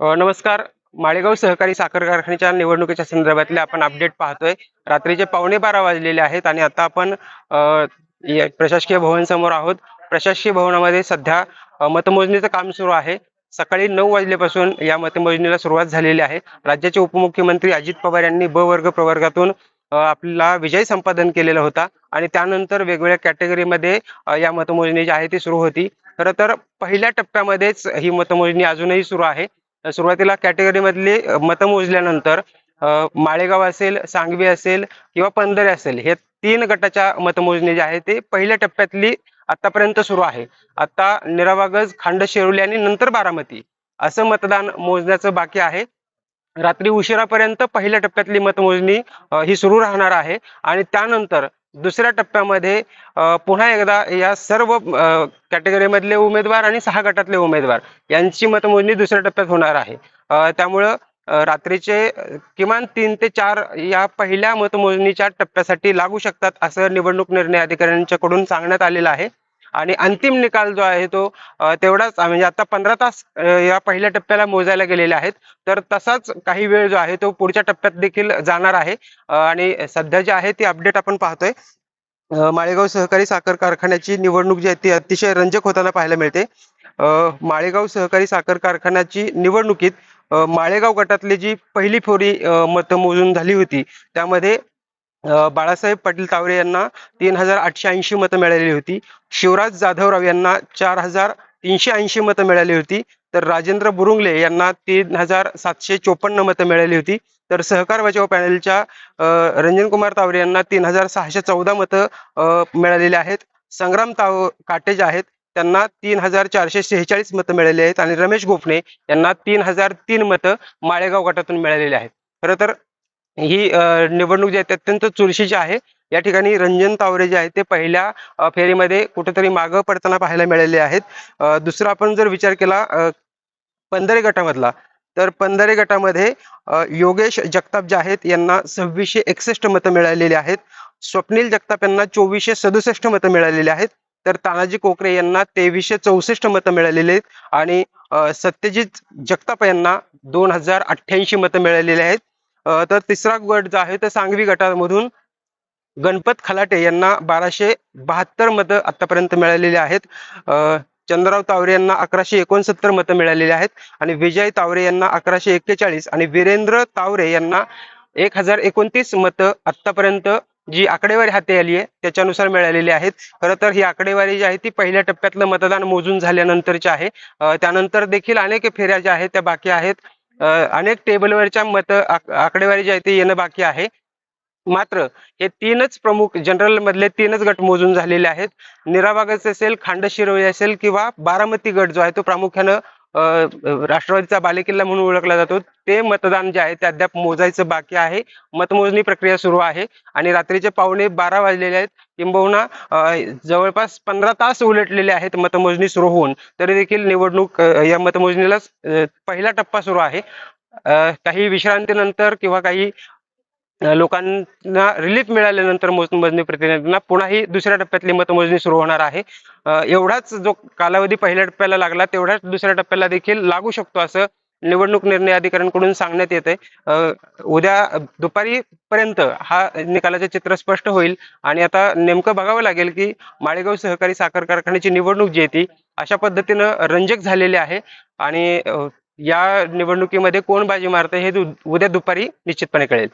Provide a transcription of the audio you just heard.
नमस्कार. माळेगाव सहकारी साखर कारखान्याच्या निवडणुकीच्या संदर्भातले आपण अपडेट पाहतोय. रात्रीचे पावणे बारा वाजलेले आहेत आणि आता आपण या प्रशासकीय भवन समोर आहोत. प्रशासकीय भवनामध्ये सध्या मतमोजणीचं काम सुरू आहे. सकाळी नऊ वाजल्यापासून या मतमोजणीला सुरुवात झालेली आहे. राज्याचे उपमुख्यमंत्री अजित पवार यांनी ब वर्ग प्रवर्गातून आपला विजय संपादन केलेला होता आणि त्यानंतर वेगवेगळ्या कॅटेगरीमध्ये या मतमोजणी जी आहे ती सुरू होती. खरं तर पहिल्या टप्प्यामध्येच ही मतमोजणी अजूनही सुरू आहे. सुरुवातीला कॅटेगरी मधली मतं मोजल्यानंतर माळेगाव असेल सांगवी असेल किंवा पंधरे असेल हे तीन गटाच्या मतमोजणी जी आहे ते पहिल्या टप्प्यातली आतापर्यंत सुरू आहे. आता निरावागज खांड शेरुली आणि नंतर बारामती असं मतदान मोजण्याचं बाकी आहे. रात्री उशिरापर्यंत पहिल्या टप्प्यातली मतमोजणी ही सुरू राहणार आहे आणि त्यानंतर दुसऱ्या टप्प्यामध्ये पुन्हा एकदा या सर्व कॅटेगरीमधले उमेदवार आणि सहा गटातले उमेदवार यांची मतमोजणी दुसऱ्या टप्प्यात होणार आहे. त्यामुळं रात्रीचे किमान तीन ते चार या पहिल्या मतमोजणीच्या टप्प्यासाठी लागू शकतात असं निवडणूक निर्णय अधिकाऱ्यांच्याकडून सांगण्यात आलेलं आहे. आणि अंतिम निकाल जो आहे तो तेवढाच म्हणजे आता पंधरा तास या पहिल्या टप्प्याला मोजायला गेलेले आहेत. तर तसाच काही वेळ जो आहे तो पुढच्या टप्प्यात देखील जाणार आहे. आणि सध्या जे आहे ती अपडेट आपण पाहतोय. माळेगाव सहकारी साखर कारखान्याची निवडणूक जी आहे ती अतिशय रंजक होताना पाहायला मिळते. माळेगाव सहकारी साखर कारखान्याची निवडणुकीत माळेगाव गटातली जी पहिली फेरी मतमोजून मतं मोजून झाली होती त्यामध्ये बाळासाहेब पाटील तावरे यांना तीन हजार आठशे ऐंशी मतं मिळालेली होती. शिवराज जाधवराव यांना चार हजार तीनशे ऐंशी मतं मिळाली होती. तर राजेंद्र बुरुंगले यांना तीन हजार सातशे चोपन्न मतं मिळाली होती. तर सहकार बचाव पॅनलच्या रंजनकुमार रंजन कुमार तावरे यांना तीन हजार सहाशे चौदा मतं अ, मिळालेली आहेत. संग्राम ताव काटे जे आहेत त्यांना तीन हजार चारशे शेहेचाळीस मतं मिळाली आहेत. आणि रमेश गोपणे यांना तीन हजार तीन मतं माळेगाव गटातून मिळालेली आहेत. खरं तर ही निवडणूक जी आहे ती अत्यंत चुरशीची आहे. या ठिकाणी रंजन तावरे जे आहेत ते पहिल्या फेरीमध्ये कुठेतरी मागं पडताना पाहायला मिळालेले आहेत. दुसरा आपण जर विचार केला पंधरे गटामधला तर पंधरे गटामध्ये योगेश जगताप जे आहेत यांना सव्वीसशे एकसष्ट मतं मिळालेली आहेत. स्वप्नील जगताप यांना चोवीसशे सदुसष्ट मतं मिळालेली आहेत. तर तानाजी कोकरे यांना तेवीसशे चौसष्ट मतं मिळालेली आहेत. आणि सत्यजित जगताप यांना दोन हजार अठ्ठ्याऐंशी मतं मिळालेली आहेत. तर तिसरा गट जो आहे तो सांगवी गटामधून गणपत खलाटे यांना बाराशे बहात्तर मतं आतापर्यंत मिळालेली आहेत. चंद्रराव तावरे यांना अकराशे एकोणसत्तर मतं मिळालेली आहेत आणि विजय तावरे यांना अकराशे एक्केचाळीस आणि वीरेंद्र तावरे यांना एक हजार एकोणतीस मतं आतापर्यंत जी आकडेवारी हाती आली आहे त्याच्यानुसार मिळालेली आहेत. खरं तर ही आकडेवारी जी आहे ती पहिल्या टप्प्यातलं मतदान मोजून झाल्यानंतरची आहे. त्यानंतर देखील अनेक फेऱ्या ज्या आहेत त्या बाकी आहेत. अनेक टेबलवरच्या मत आकडेवारी जी आहे ती येणं बाकी आहे. मात्र हे तीनच प्रमुख जनरल मधले तीनच गट मोजून झालेले आहेत. निराबागच असेल खांडशिरोळी असेल किंवा बारामती गट जो आहे तो प्रामुख्यानं राष्ट्रवादीचा बालेकिल्ला म्हणून ओळखला जातो. ते मतदान जे आहे ते अद्याप मोजायचं बाकी आहे. मतमोजणी प्रक्रिया सुरू आहे आणि रात्रीचे पावणे बारा वाजलेले आहेत. किंबहुना जवळपास पंधरा तास उलटलेले आहेत मतमोजणी सुरू होऊन. तरी देखील निवडणूक या मतमोजणीला पहिला टप्पा सुरू आहे. काही विश्रांतीनंतर किंवा काही लोकांना रिलीफ मिळाल्यानंतर मतमोजणी प्रतिनिधींना पुन्हा ही दुसऱ्या टप्प्यातली मतमोजणी सुरू होणार आहे. एवढाच जो कालावधी पहिल्या टप्प्याला लागला तेवढाच दुसऱ्या टप्प्याला देखील लागू शकतो असं निवडणूक निर्णय अधिकाऱ्यांकडून सांगण्यात येत आहे उद्या दुपारी पर्यंत हा निकालाचे चित्र स्पष्ट होईल आणि आता नेमकं बघावं लागेल की माळेगाव सहकारी साखर कारखान्याची निवडणूक जी आहे ती अशा पद्धतीनं रंजक झालेली आहे आणि या निवडणुकीमध्ये कोण बाजी मारते हे उद्या दुपारी निश्चितपणे कळेल.